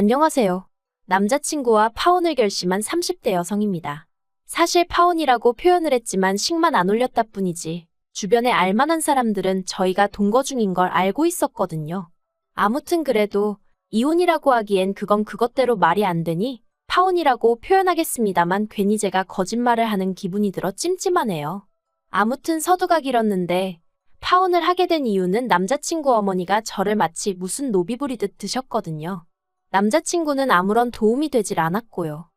안녕하세요. 남자친구와 파혼을 결심한 30대 여성입니다. 사실 파혼이라고 표현을 했지만 식만 안 올렸다 뿐이지 주변에 알만한 사람들은 저희가 동거 중인 걸 알고 있었거든요. 아무튼 그래도 이혼이라고 하기엔 그건 그것대로 말이 안 되니 파혼이라고 표현하겠습니다만 괜히 제가 거짓말을 하는 기분이 들어 찜찜하네요. 아무튼 서두가 길었는데 파혼을 하게 된 이유는 남자친구 어머니가 저를 마치 무슨 노비 부리듯 드셨거든요. 남자친구는 아무런 도움이 되질 않았고요.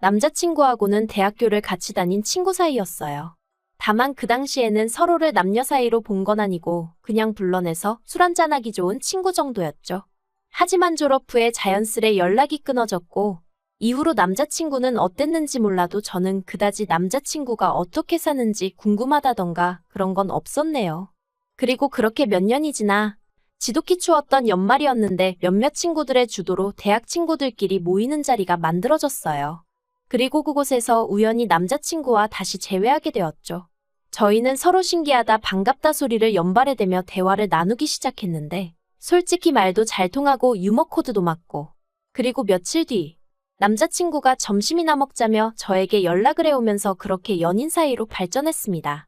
남자친구하고는 대학교를 같이 다닌 친구 사이였어요. 다만 그 당시에는 서로를 남녀 사이로 본 건 아니고 그냥 불러내서 술 한잔하기 좋은 친구 정도였죠. 하지만 졸업 후에 자연스레 연락이 끊어졌고 이후로 남자친구는 어땠는지 몰라도 저는 그다지 남자친구가 어떻게 사는지 궁금하다던가 그런 건 없었네요. 그리고 그렇게 몇 년이 지나 지독히 추웠던 연말이었는데 몇몇 친구들의 주도로 대학 친구들끼리 모이는 자리가 만들어졌어요. 그리고 그곳에서 우연히 남자친구와 다시 재회하게 되었죠. 저희는 서로 신기하다 반갑다 소리를 연발해 대며 대화를 나누기 시작했는데 솔직히 말도 잘 통하고 유머 코드도 맞고 그리고 며칠 뒤 남자친구가 점심이나 먹자며 저에게 연락을 해오면서 그렇게 연인 사이로 발전했습니다.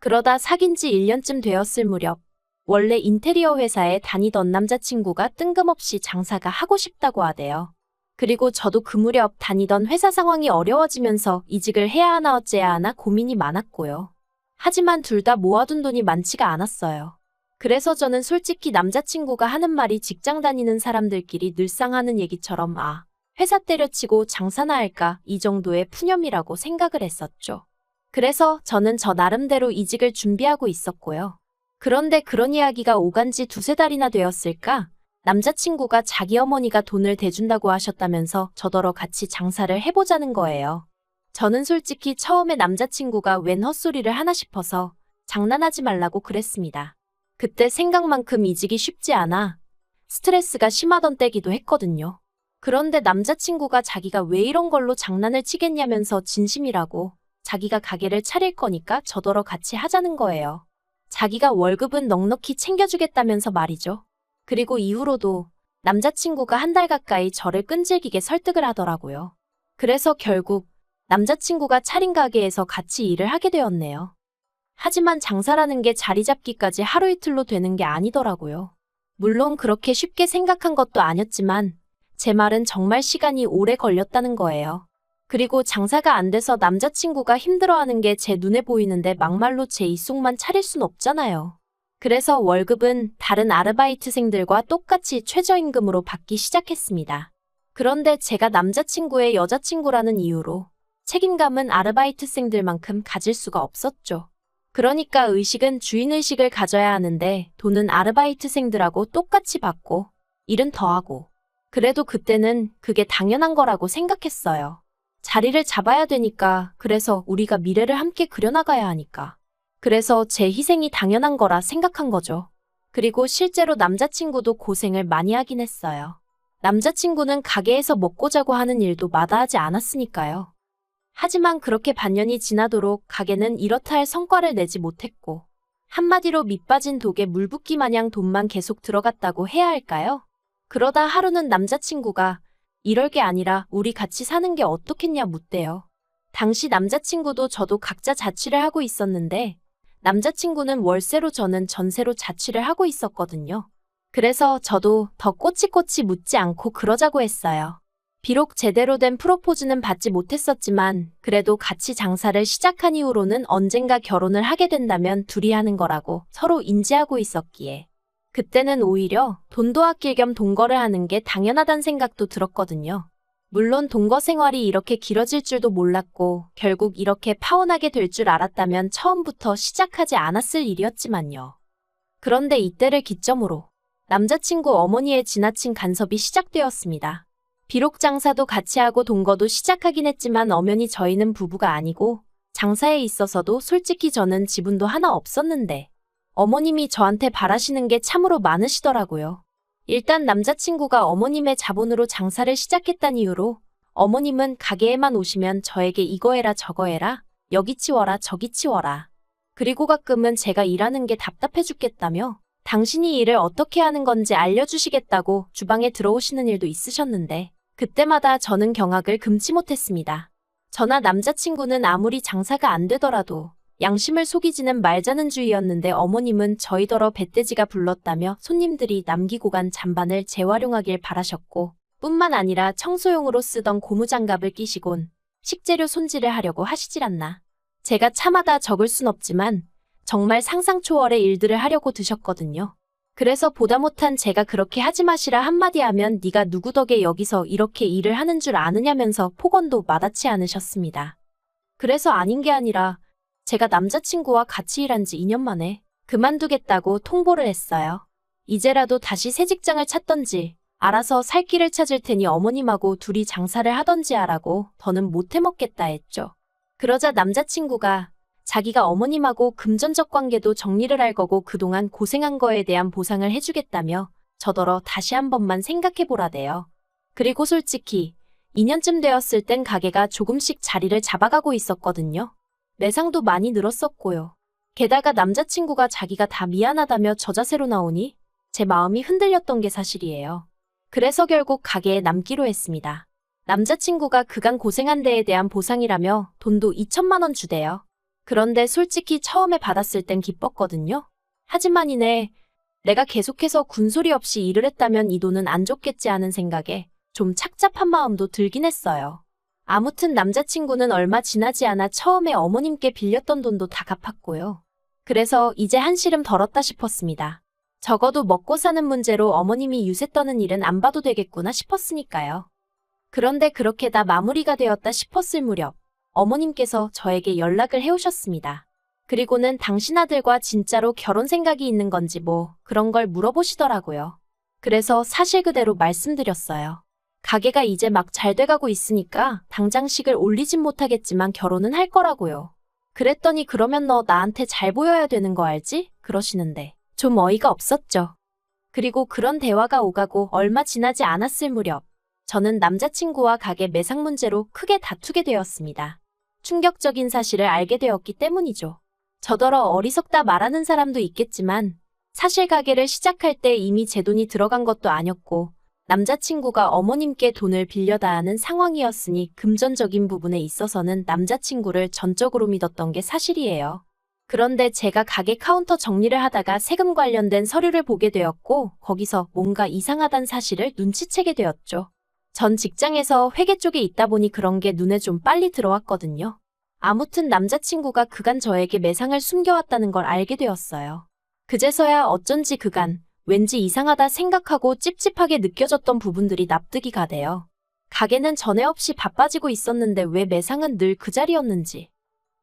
그러다 사귄 지 1년쯤 되었을 무렵 원래 인테리어 회사에 다니던 남자친구가 뜬금없이 장사가 하고 싶다고 하대요. 그리고 저도 그 무렵 다니던 회사 상황이 어려워지면서 이직을 해야 하나 어째야 하나 고민이 많았고요. 하지만 둘 다 모아둔 돈이 많지가 않았어요. 그래서 저는 솔직히 남자친구가 하는 말이 직장 다니는 사람들끼리 늘상 하는 얘기처럼 아, 회사 때려치고 장사나 할까 이 정도의 푸념이라고 생각을 했었죠. 그래서 저는 저 나름대로 이직을 준비하고 있었고요. 그런데 그런 이야기가 오간 지 두세 달이나 되었을까? 남자친구가 자기 어머니가 돈을 대준다고 하셨다면서 저더러 같이 장사를 해보자는 거예요. 저는 솔직히 처음에 남자친구가 웬 헛소리를 하나 싶어서 장난하지 말라고 그랬습니다. 그때 생각만큼 이직이 쉽지 않아 스트레스가 심하던 때기도 했거든요. 그런데 남자친구가 자기가 왜 이런 걸로 장난을 치겠냐면서 진심이라고 자기가 가게를 차릴 거니까 저더러 같이 하자는 거예요. 자기가 월급은 넉넉히 챙겨주겠다면서 말이죠. 그리고 이후로도 남자친구가 한 달 가까이 저를 끈질기게 설득을 하더라고요. 그래서 결국 남자친구가 차린 가게에서 같이 일을 하게 되었네요. 하지만 장사라는 게 자리 잡기까지 하루 이틀로 되는 게 아니더라고요. 물론 그렇게 쉽게 생각한 것도 아니었지만 제 말은 정말 시간이 오래 걸렸다는 거예요. 그리고 장사가 안 돼서 남자친구가 힘들어하는 게 제 눈에 보이는데 막말로 제 입속만 차릴 순 없잖아요. 그래서 월급은 다른 아르바이트생들과 똑같이 최저임금으로 받기 시작했습니다. 그런데 제가 남자친구의 여자친구라는 이유로 책임감은 아르바이트생들만큼 가질 수가 없었죠. 그러니까 의식은 주인의식을 가져야 하는데 돈은 아르바이트생들하고 똑같이 받고 일은 더하고 그래도 그때는 그게 당연한 거라고 생각했어요. 자리를 잡아야 되니까 그래서 우리가 미래를 함께 그려나가야 하니까 그래서 제 희생이 당연한 거라 생각한 거죠. 그리고 실제로 남자친구도 고생을 많이 하긴 했어요. 남자친구는 가게에서 먹고 자고 하는 일도 마다하지 않았으니까요. 하지만 그렇게 반년이 지나도록 가게는 이렇다 할 성과를 내지 못했고, 한마디로 밑빠진 독에 물 붓기 마냥 돈만 계속 들어갔다고 해야 할까요? 그러다 하루는 남자친구가 이럴 게 아니라 우리 같이 사는 게 어떻겠냐 묻대요. 당시 남자친구도 저도 각자 자취를 하고 있었는데, 남자친구는 월세로 저는 전세로 자취를 하고 있었거든요. 그래서 저도 더 꼬치꼬치 묻지 않고 그러자고 했어요. 비록 제대로 된 프로포즈는 받지 못했었지만 그래도 같이 장사를 시작한 이후로는 언젠가 결혼을 하게 된다면 둘이 하는 거라고 서로 인지하고 있었기에 그때는 오히려 돈도 아낄 겸 동거를 하는 게 당연하단 생각도 들었거든요. 물론 동거 생활이 이렇게 길어질 줄도 몰랐고 결국 이렇게 파혼하게 될 줄 알았다면 처음부터 시작하지 않았을 일이었지만요. 그런데 이때를 기점으로 남자친구 어머니의 지나친 간섭이 시작되었습니다. 비록 장사도 같이 하고 동거도 시작하긴 했지만 엄연히 저희는 부부가 아니고 장사에 있어서도 솔직히 저는 지분도 하나 없었는데 어머님이 저한테 바라시는 게 참으로 많으시더라고요. 일단 남자친구가 어머님의 자본으로 장사를 시작했단 이유로 어머님은 가게에만 오시면 저에게 이거 해라 저거 해라 여기 치워라 저기 치워라 그리고 가끔은 제가 일하는 게 답답해 죽겠다며 당신이 일을 어떻게 하는 건지 알려주시겠다고 주방에 들어오시는 일도 있으셨는데, 그때마다 저는 경악을 금치 못했습니다. 저나 남자친구는 아무리 장사가 안 되더라도 양심을 속이지는 말자는 주의였는데 어머님은 저희더러 배떼지가 불렀다며 손님들이 남기고 간 잔반을 재활용하길 바라셨고, 뿐만 아니라 청소용으로 쓰던 고무장갑을 끼시곤 식재료 손질을 하려고 하시질 않나. 제가 참아다 적을 순 없지만 정말 상상 초월의 일들을 하려고 드셨거든요. 그래서 보다 못한 제가 그렇게 하지 마시라 한마디 하면 네가 누구 덕에 여기서 이렇게 일을 하는 줄 아느냐면서 폭언도 마다치 않으셨습니다. 그래서 아닌 게 아니라 제가 남자친구와 같이 일한 지 2년 만에 그만두겠다고 통보를 했어요. 이제라도 다시 새 직장을 찾던지 알아서 살 길을 찾을 테니 어머님하고 둘이 장사를 하던지 하라고 더는 못 해먹겠다 했죠. 그러자 남자친구가 자기가 어머님하고 금전적 관계도 정리를 할 거고 그동안 고생한 거에 대한 보상을 해주겠다며 저더러 다시 한 번만 생각해보라대요. 그리고 솔직히 2년쯤 되었을 땐 가게가 조금씩 자리를 잡아가고 있었거든요. 매상도 많이 늘었었고요. 게다가 남자친구가 자기가 다 미안하다며 저자세로 나오니 제 마음이 흔들렸던 게 사실이에요. 그래서 결국 가게에 남기로 했습니다. 남자친구가 그간 고생한 데에 대한 보상이라며 돈도 2천만 원 주대요. 그런데 솔직히 처음에 받았을 땐 기뻤거든요. 하지만 이내 내가 계속해서 군소리 없이 일을 했다면 이 돈은 안 줬겠지 하는 생각에 좀 착잡한 마음도 들긴 했어요. 아무튼 남자친구는 얼마 지나지 않아 처음에 어머님께 빌렸던 돈도 다 갚았고요. 그래서 이제 한시름 덜었다 싶었습니다. 적어도 먹고 사는 문제로 어머님이 유세 떠는 일은 안 봐도 되겠구나 싶었으니까요. 그런데 그렇게 다 마무리가 되었다 싶었을 무렵 어머님께서 저에게 연락을 해오셨습니다. 그리고는 당신 아들과 진짜로 결혼 생각이 있는 건지 뭐 그런 걸 물어보시더라고요. 그래서 사실 그대로 말씀드렸어요. 가게가 이제 막 잘 돼가고 있으니까 당장식을 올리진 못하겠지만 결혼은 할 거라고요. 그랬더니 그러면 너 나한테 잘 보여야 되는 거 알지? 그러시는데 좀 어이가 없었죠. 그리고 그런 대화가 오가고 얼마 지나지 않았을 무렵 저는 남자친구와 가게 매상 문제로 크게 다투게 되었습니다. 충격적인 사실을 알게 되었기 때문이죠. 저더러 어리석다 말하는 사람도 있겠지만 사실 가게를 시작할 때 이미 제 돈이 들어간 것도 아니었고 남자친구가 어머님께 돈을 빌려다 하는 상황이었으니 금전적인 부분에 있어서는 남자친구를 전적으로 믿었던 게 사실이에요. 그런데 제가 가게 카운터 정리를 하다가 세금 관련된 서류를 보게 되었고 거기서 뭔가 이상하단 사실을 눈치채게 되었죠. 전 직장에서 회계 쪽에 있다 보니 그런 게 눈에 좀 빨리 들어왔거든요. 아무튼 남자친구가 그간 저에게 매상을 숨겨왔다는 걸 알게 되었어요. 그제서야 어쩐지 그간 왠지 이상하다 생각하고 찝찝하게 느껴졌던 부분들이 납득이 가대요. 가게는 전에 없이 바빠지고 있었는데 왜 매상은 늘 그 자리였는지.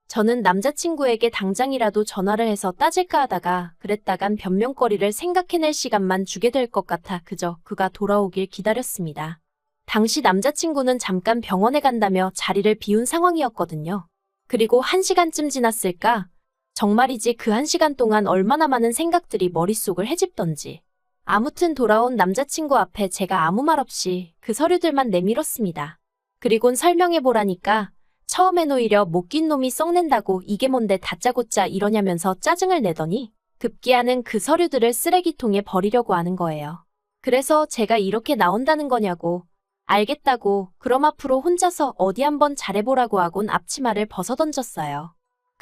저는 남자친구에게 당장이라도 전화를 해서 따질까 하다가 그랬다간 변명거리를 생각해낼 시간만 주게 될 것 같아 그저 그가 돌아오길 기다렸습니다. 당시 남자친구는 잠깐 병원에 간다며 자리를 비운 상황이었거든요. 그리고 한 시간쯤 지났을까? 정말이지 그 한 시간 동안 얼마나 많은 생각들이 머릿속을 헤집던지. 아무튼 돌아온 남자친구 앞에 제가 아무 말 없이 그 서류들만 내밀었습니다. 그리곤 설명해보라니까 처음엔 오히려 못 낀 놈이 썩낸다고 이게 뭔데 다짜고짜 이러냐면서 짜증을 내더니 급기야는 그 서류들을 쓰레기통에 버리려고 하는 거예요. 그래서 제가 이렇게 나온다는 거냐고 알겠다고 그럼 앞으로 혼자서 어디 한번 잘해보라고 하곤 앞치마를 벗어던졌어요.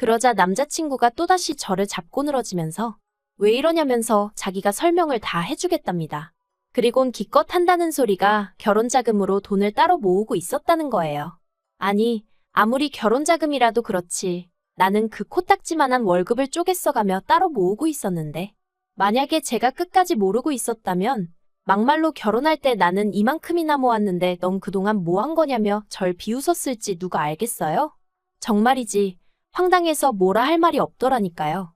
그러자 남자친구가 또다시 저를 잡고 늘어지면서 왜 이러냐면서 자기가 설명을 다 해주겠답니다. 그리곤 기껏 한다는 소리가 결혼자금으로 돈을 따로 모으고 있었다는 거예요. 아니, 아무리 결혼자금이라도 그렇지. 나는 그 코딱지만한 월급을 쪼개써가며 따로 모으고 있었는데. 만약에 제가 끝까지 모르고 있었다면 막말로 결혼할 때 나는 이만큼이나 모았는데 넌 그동안 뭐 한 거냐며 절 비웃었을지 누가 알겠어요? 정말이지 황당해서 뭐라 할 말이 없더라니까요.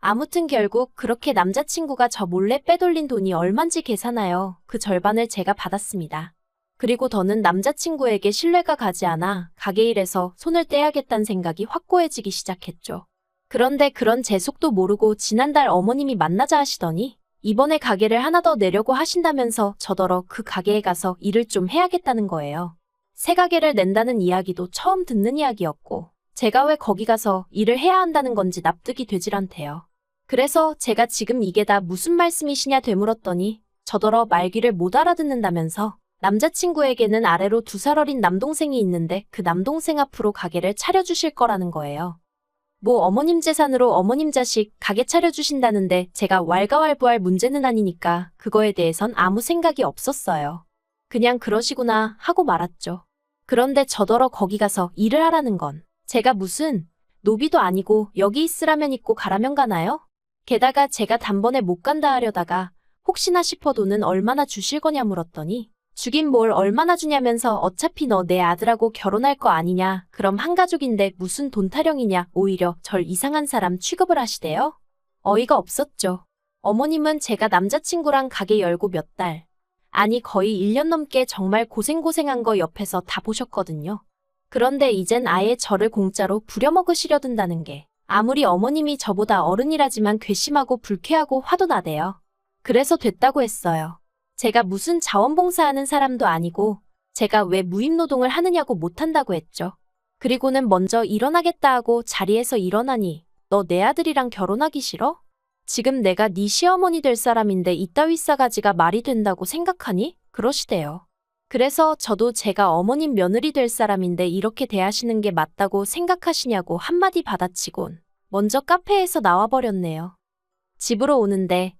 아무튼 결국 그렇게 남자친구가 저 몰래 빼돌린 돈이 얼만지 계산하여 그 절반을 제가 받았습니다. 그리고 더는 남자친구에게 신뢰가 가지 않아 가게 일에서 손을 떼야겠다는 생각이 확고해지기 시작했죠. 그런데 그런 제 속도 모르고 지난달 어머님이 만나자 하시더니 이번에 가게를 하나 더 내려고 하신다면서 저더러 그 가게에 가서 일을 좀 해야겠다는 거예요. 새 가게를 낸다는 이야기도 처음 듣는 이야기였고 제가 왜 거기 가서 일을 해야 한다는 건지 납득이 되질 않대요. 그래서 제가 지금 이게 다 무슨 말씀이시냐 되물었더니 저더러 말귀를 못 알아듣는다면서 남자친구에게는 아래로 두 살 어린 남동생이 있는데 그 남동생 앞으로 가게를 차려주실 거라는 거예요. 뭐 어머님 재산으로 어머님 자식 가게 차려주신다는데 제가 왈가왈부할 문제는 아니니까 그거에 대해선 아무 생각이 없었어요. 그냥 그러시구나 하고 말았죠. 그런데 저더러 거기 가서 일을 하라는 건 제가 무슨 노비도 아니고 여기 있으라면 있고 가라면 가나요? 게다가 제가 단번에 못 간다 하려다가 혹시나 싶어 돈은 얼마나 주실 거냐 물었더니 주긴 뭘 얼마나 주냐면서 어차피 너 내 아들하고 결혼할 거 아니냐 그럼 한 가족인데 무슨 돈 타령이냐 오히려 절 이상한 사람 취급을 하시대요? 어이가 없었죠. 어머님은 제가 남자친구랑 가게 열고 몇 달, 아니 거의 1년 넘게 정말 고생고생한 거 옆에서 다 보셨거든요. 그런데 이젠 아예 저를 공짜로 부려먹으시려 든다는 게 아무리 어머님이 저보다 어른이라지만 괘씸하고 불쾌하고 화도 나대요. 그래서 됐다고 했어요. 제가 무슨 자원봉사하는 사람도 아니고 제가 왜 무임노동을 하느냐고 못한다고 했죠. 그리고는 먼저 일어나겠다 하고 자리에서 일어나니 너 내 아들이랑 결혼하기 싫어? 지금 내가 네 시어머니 될 사람인데 이따위 싸가지가 말이 된다고 생각하니? 그러시대요. 그래서 저도 제가 어머님 며느리 될 사람인데 이렇게 대하시는 게 맞다고 생각하시냐고 한마디 받아치곤 먼저 카페에서 나와버렸네요. 집으로 오는데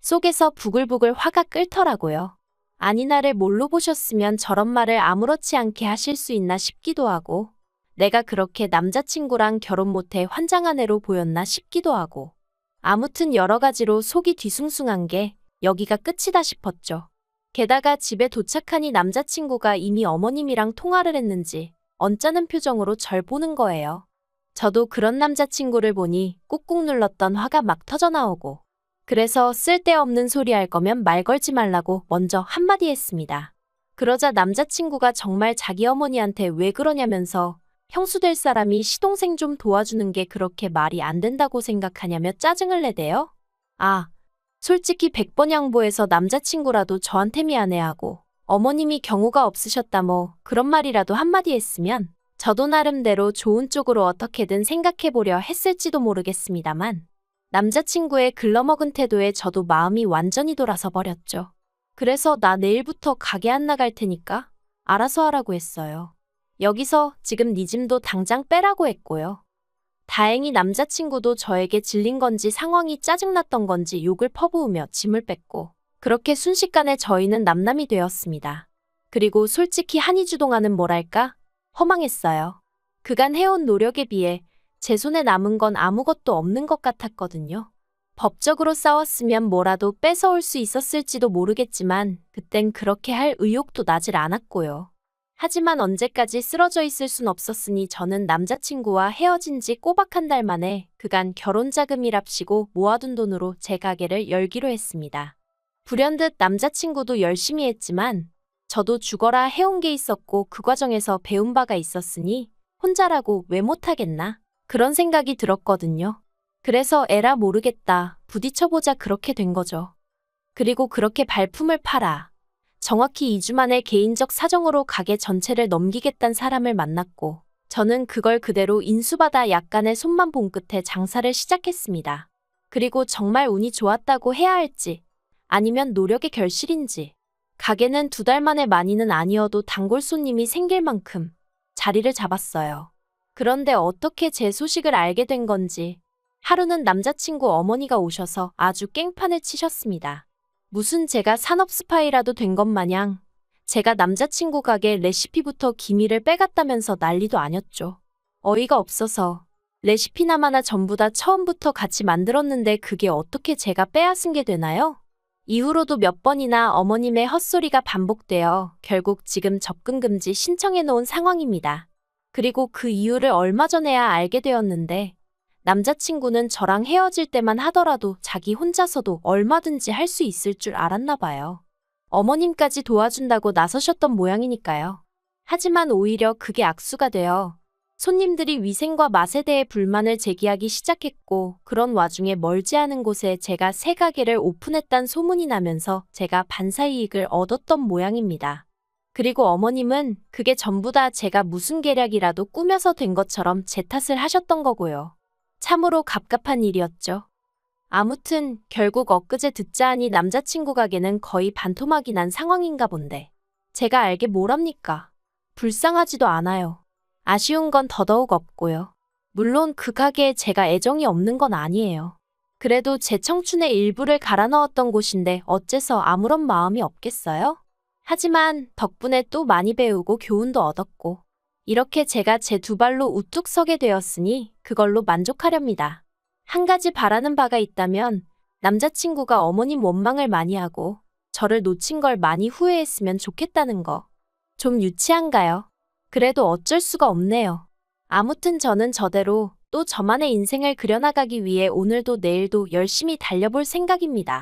속에서 부글부글 화가 끓더라고요. 아니 나를 뭘로 보셨으면 저런 말을 아무렇지 않게 하실 수 있나 싶기도 하고 내가 그렇게 남자친구랑 결혼 못해 환장한 애로 보였나 싶기도 하고 아무튼 여러 가지로 속이 뒤숭숭한 게 여기가 끝이다 싶었죠. 게다가 집에 도착하니 남자친구가 이미 어머님이랑 통화를 했는지 언짢은 표정으로 절 보는 거예요. 저도 그런 남자친구를 보니 꾹꾹 눌렀던 화가 막 터져나오고 그래서 쓸데없는 소리 할 거면 말 걸지 말라고 먼저 한마디 했습니다. 그러자 남자친구가 정말 자기 어머니한테 왜 그러냐면서 형수 될 사람이 시동생 좀 도와주는 게 그렇게 말이 안 된다고 생각하냐며 짜증을 내대요. 아, 솔직히 100번 양보해서 남자친구라도 저한테 미안해하고 어머님이 경우가 없으셨다 뭐 그런 말이라도 한마디 했으면 저도 나름대로 좋은 쪽으로 어떻게든 생각해보려 했을지도 모르겠습니다만 남자친구의 글러먹은 태도에 저도 마음이 완전히 돌아서 버렸죠. 그래서 나 내일부터 가게 안 나갈 테니까 알아서 하라고 했어요. 여기서 지금 네 짐도 당장 빼라고 했고요. 다행히 남자친구도 저에게 질린 건지 상황이 짜증났던 건지 욕을 퍼부으며 짐을 뺐고 그렇게 순식간에 저희는 남남이 되었습니다. 그리고 솔직히 한이주동아는 뭐랄까 허망했어요. 그간 해온 노력에 비해 제 손에 남은 건 아무것도 없는 것 같았거든요. 법적으로 싸웠으면 뭐라도 뺏어올 수 있었을지도 모르겠지만 그땐 그렇게 할 의욕도 나질 않았고요. 하지만 언제까지 쓰러져 있을 순 없었으니 저는 남자친구와 헤어진 지 꼬박 한 달 만에 그간 결혼 자금이랍시고 모아둔 돈으로 제 가게를 열기로 했습니다. 불현듯 남자친구도 열심히 했지만 저도 죽어라 해온 게 있었고 그 과정에서 배운 바가 있었으니 혼자라고 왜 못하겠나 그런 생각이 들었거든요. 그래서 에라 모르겠다 부딪혀보자 그렇게 된 거죠. 그리고 그렇게 발품을 팔아 정확히 2주 만에 개인적 사정으로 가게 전체를 넘기겠단 사람을 만났고 저는 그걸 그대로 인수받아 약간의 손만 본 끝에 장사를 시작했습니다. 그리고 정말 운이 좋았다고 해야 할지 아니면 노력의 결실인지 가게는 두 달 만에 많이는 아니어도 단골 손님이 생길 만큼 자리를 잡았어요. 그런데 어떻게 제 소식을 알게 된 건지 하루는 남자친구 어머니가 오셔서 아주 깽판을 치셨습니다. 무슨 제가 산업 스파이라도 된 것 마냥 제가 남자친구 가게 레시피부터 기밀을 빼갔다면서 난리도 아녔죠. 어이가 없어서 레시피나마나 전부 다 처음부터 같이 만들었는데 그게 어떻게 제가 빼앗은 게 되나요? 이후로도 몇 번이나 어머님의 헛소리가 반복되어 결국 지금 접근 금지 신청해 놓은 상황입니다. 그리고 그 이유를 얼마 전에야 알게 되었는데 남자친구는 저랑 헤어질 때만 하더라도 자기 혼자서도 얼마든지 할 수 있을 줄 알았나 봐요. 어머님까지 도와준다고 나서셨던 모양이니까요. 하지만 오히려 그게 악수가 되어 손님들이 위생과 맛에 대해 불만을 제기하기 시작했고 그런 와중에 멀지 않은 곳에 제가 새 가게를 오픈했단 소문이 나면서 제가 반사이익을 얻었던 모양입니다. 그리고 어머님은 그게 전부 다 제가 무슨 계략이라도 꾸며서 된 것처럼 제 탓을 하셨던 거고요. 참으로 갑갑한 일이었죠. 아무튼 결국 엊그제 듣자 하니 남자친구 가게는 거의 반토막이 난 상황인가 본데. 제가 알게 뭐랍니까? 불쌍하지도 않아요. 아쉬운 건 더더욱 없고요. 물론 그 가게에 제가 애정이 없는 건 아니에요. 그래도 제 청춘의 일부를 갈아 넣었던 곳인데 어째서 아무런 마음이 없겠어요? 하지만 덕분에 또 많이 배우고 교훈도 얻었고, 이렇게 제가 제 두 발로 우뚝 서게 되었으니 그걸로 만족하렵니다. 한 가지 바라는 바가 있다면 남자친구가 어머님 원망을 많이 하고 저를 놓친 걸 많이 후회했으면 좋겠다는 거. 좀 유치한가요? 그래도 어쩔 수가 없네요. 아무튼 저는 저대로 또 저만의 인생을 그려나가기 위해 오늘도 내일도 열심히 달려볼 생각입니다.